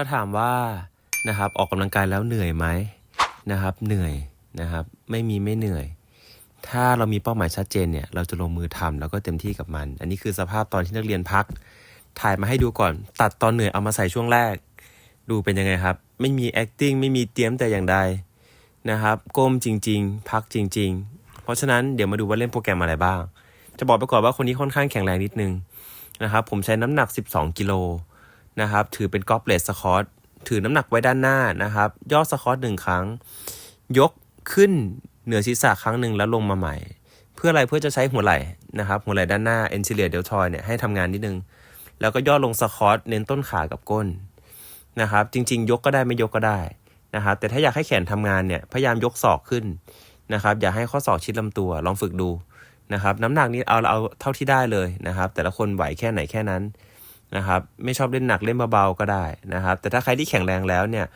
ถ้าถามว่านะครับออกกำลังกายแล้วเหนื่อยไหมนะครับ เหนื่อยนะครับ ไม่มีไม่เหนื่อย ถ้าเรามีเป้าหมายชัดเจนเนี่ย เราจะลงมือทำแล้วก็เต็มที่กับมัน อันนี้คือสภาพตอนที่นักเรียนพัก ถ่ายมาให้ดูก่อน ตัดตอนเหนื่อยเอามาใส่ช่วงแรก ดูเป็นยังไงครับ ไม่มี acting ไม่มีเตรียมแต่อย่างใดนะครับก้มจริง ๆ พักจริง ๆ เพราะฉะนั้นเดี๋ยวมาดูว่าเล่นโปรแกรมอะไรบ้าง จะบอกไปก่อนว่าคนนี้ค่อนข้างแข็งแรงนิดนึงนะครับ ผมใช้น้ำหนัก 12 กิโล นะครับ ถือเป็นกอล์ฟเลสสคอตถือน้ำหนักไว้ด้านหน้านะครับ ย่อสคอตหนึ่งครั้ง ยกขึ้นเหนือศีรษะครั้งหนึ่งแล้วลงมาใหม่ เพื่ออะไรเพื่อจะใช้หัวไหล่นะครับ หัวไหล่ด้านหน้า e n t e r i o r deltoid เนี่ยให้ทำงานนิดนึง แล้วก็ย่อลงสคอตเน้นต้นขากับก้นนะครับ จริง ๆ ยกก็ได้ไม่ยกก็ได้นะครับ แต่ถ้าอยากให้แขนทำงานเนี่ยพยายามยกศอกขึ้นนะครับ อย่าให้ข้อศอกชิดลำตัวลองฝึกดูนะครับน้ำหนักนี้เอาเอาเท่าที่ได้เลยนะครับ แต่ละคนไหวแค่ไหนแค่นั้น นะครับไม่ชอบเล่นหนักเล่นเบาๆก็ได้นะครับ แต่ถ้าใครที่แข็งแรงแล้วเนี่ย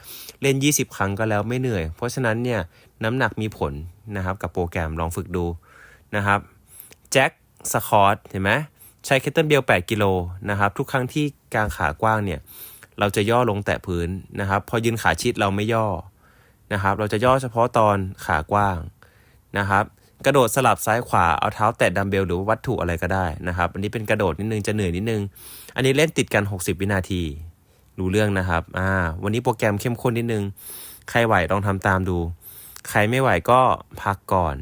เล่น 20 ครั้งก็แล้วไม่เหนื่อย เพราะฉะนั้นเนี่ยน้ำหนักมีผลนะครับกับโปรแกรมลองฝึกดูนะครับแจ็คสคอตเห็นไหมใช้เคตเทิลเบล8กิโลนะครับทุกครั้งที่กางขากว้างเนี่ยเราจะย่อลงแตะพื้นนะครับ พอยืนขาชิดเราไม่ย่อนะครับ เราจะย่อเฉพาะตอนขากว้างนะครับ กระโดดสลับซ้ายขวาเอาเท้าแตะดัมเบลหรือวัตถุอะไรก็ได้นะครับ อันนี้เป็นกระโดดนิดนึงจะเหนื่อยนิดนึง อันนี้เล่นติดกัน 60 วินาทีรู้เรื่องนะครับอ่าวันนี้โปรแกรมเข้มข้นนิดนึง ใครไหวลองทำตามดู ใครไม่ไหวก็พักก่อน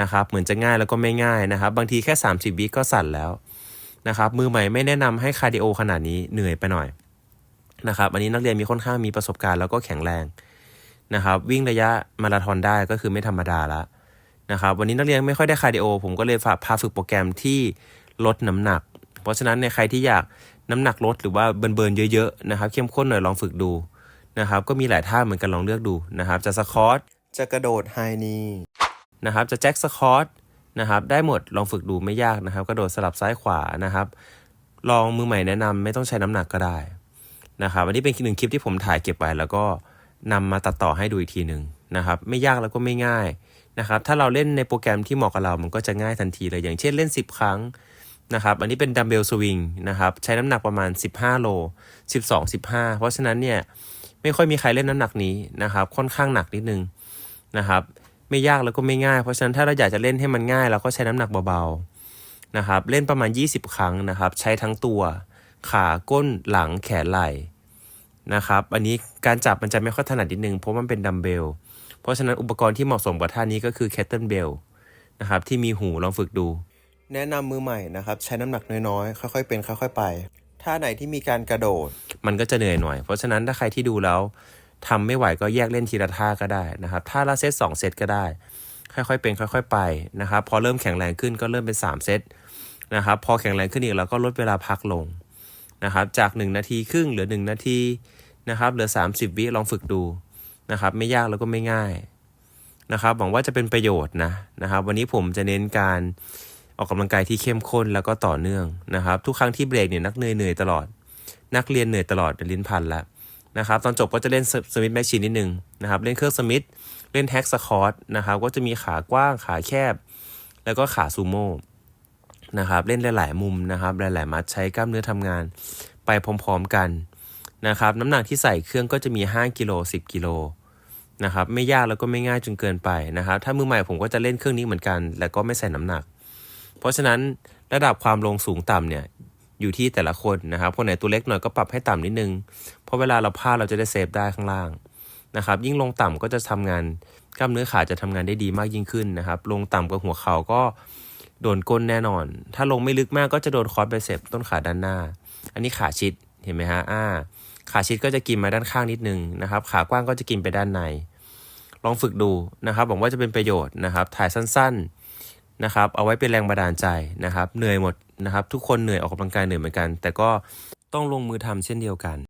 นะครับ เหมือนจะง่ายแล้วก็ไม่ง่ายนะครับ บางทีแค่ 30 วิก็สั่นแล้วนะครับ มือใหม่ไม่แนะนำให้คาร์ดิโอขนาดนี้เหนื่อยไปหน่อยนะครับ อันนี้นักเรียนมีค่อนข้างมีประสบการณ์แล้วก็แข็งแรงนะครับ วิ่งระยะมาราธอนได้ก็คือไม่ธรรมดาละ นะครับวันนี้นักเรียนไม่ค่อยได้คาร์ดิโอ ผมก็เลยฝากพาฝึกโปรแกรมที่ลดน้ำหนัก เพราะฉะนั้นในยใครที่อยากน้ำหนักลดหรือว่าเบิร์นเบิร์นๆเยอะๆนะครับเข้มข้นหน่อยลองฝึกดูนะครับก็มีหลายท่าเหมือนกันลองเลือกดูนะครับจะสควอตจะกระโดดไฮนีนะครับจะแจ็คสควอตนะครับได้หมดลองฝึกดูไม่ยากนะครับ กระโดดสลับซ้ายขวานะครับ ลองมือใหม่แนะนำไม่ต้องใช้น้ำหนักก็ได้นะครับอันนี้เป็นหนึ่งคลิปที่ผมถ่ายเก็บไว้แล้วก็นำมาตัดต่อให้ดูอีกทีหนึ่งนะครับ ไม่ยากแล้วก็ไม่ง่าย นะครับถ้าเราเล่นในโปรแกรมที่เหมาะกับเรา มันก็จะง่ายทันทีเลย อย่างเช่นเล่น 10 ครั้งนะครับอันนี้เป็นดัมเบลสวิงนะครับใช้น้ำหนักประมาณ 15 โล 12 15 เพราะฉะนั้นเนี่ยไม่ค่อยมีใครเล่นน้ำหนักนี้นะครับค่อนข้างหนักนิดนึงนะครับไม่ยากแล้วก็ไม่ง่าย เพราะฉะนั้นถ้าเราอยากจะเล่นให้มันง่ายเราก็ใช้น้ำหนักเบาๆนะครับเล่นประมาณ 20 ครั้งนะครับใช้ทั้งตัวขาก้นหลังแขนไหล่นะครับอันนี้การจับมันจะไม่ค่อยถนัดนิดนึงเพราะมันเป็นดัมเบล เพราะฉะนั้นอุปกรณ์ที่เหมาะสมกับท่านี้ก็คือ c a t t l e Bell นะครับที่มีหูลองฝึกดู แนะนำมือใหม่นะครับใช้น้ำหนักน้อยๆ ค่อยๆเป็นค่อยๆไปท่าไหนที่มีการกระโดด มันก็จะเหนื่อยหน่อย เพราะฉะนั้นถ้าใครที่ดูแล้วทำไม่ไหวก็แยกเล่นทีละท่าก็ได้นะครับท่าละเซต2เซตก็ได้ ค่อยๆเป็นค่อย ๆ ไปนะครับพอเริ่มแข็งแรงขึ้นก็เริ่มเป็น 3 เซตนะครับพอแข็งแรงขึ้นอีกเราก็ลดเวลาพักลงนะครับจาก 1 นาทีครึ่งเหลือ 1 นาทีนะครับเหลือ 30 วิลองฝึกดู นะครับ ไม่ยากแล้วก็ไม่ง่ายนะครับ หวังว่าจะเป็นประโยชน์นะนะครับ วันนี้ผมจะเน้นการออกกำลังกายที่เข้มข้นแล้วก็ต่อเนื่องนะครับ ทุกครั้งที่เบรกเนี่ยนักเหนื่อยเหนื่อยตลอด นักเรียนเหนื่อยตลอดเดี๋ยวลิ้นพันละนะครับ ตอนจบก็จะเล่นสมิธแมชชีนนิดนึงนะครับ เล่นเครื่องสมิธเล่นแฮกสคอร์ตนะครับ ก็จะมีขากว้างขาแคบ แล้วก็ขาซูโม่นะครับ เล่นหลาย ๆ มุมนะครับ หลาย ๆ มัดใช้กล้ามเนื้อทำงาน ไปพร้อม ๆ กัน นะครับน้ำหนักที่ใส่เครื่องก็จะมี 5กิโล10กิโลนะครับไม่ยากแล้วก็ไม่ง่ายจนเกินไปนะครับถ้ามือใหม่ผมก็จะเล่นเครื่องนี้เหมือนกัน แล้วก็ไม่ใส่น้ำหนัก เพราะฉะนั้นระดับความลงสูงต่ำเนี่ยอยู่ที่แต่ละคนนะครับคนไหนตัวเล็กหน่อยก็ปรับให้ต่ำนิดนึง เพราะเวลาเราพลาดเราจะได้เซฟได้ข้างล่างนะครับยิ่งลงต่ำก็จะทำงานกล้ามเนื้อขาจะทำงานได้ดีมากยิ่งขึ้นนะครับ ลงต่ำกับหัวเข่าก็โดนก้นแน่นอน ถ้าลงไม่ลึกมากก็จะโดนคอร์สไบเซปต้นขาด้านหน้า อันนี้ขาชิดเห็นไหมฮะอ่า ขาชิดก็จะกินมาด้านข้างนิดนึงนะครับ ขากว้างก็จะกินไปด้านใน ลองฝึกดูนะครับหวังว่าจะเป็นประโยชน์นะครับ ถ่ายสั้นๆนะครับ เอาไว้เป็นแรงบันดาลใจนะครับ เหนื่อยหมดนะครับ ทุกคนเหนื่อยออกกำลังกายเหนื่อยเหมือนกัน แต่ก็ต้องลงมือทำเช่นเดียวกัน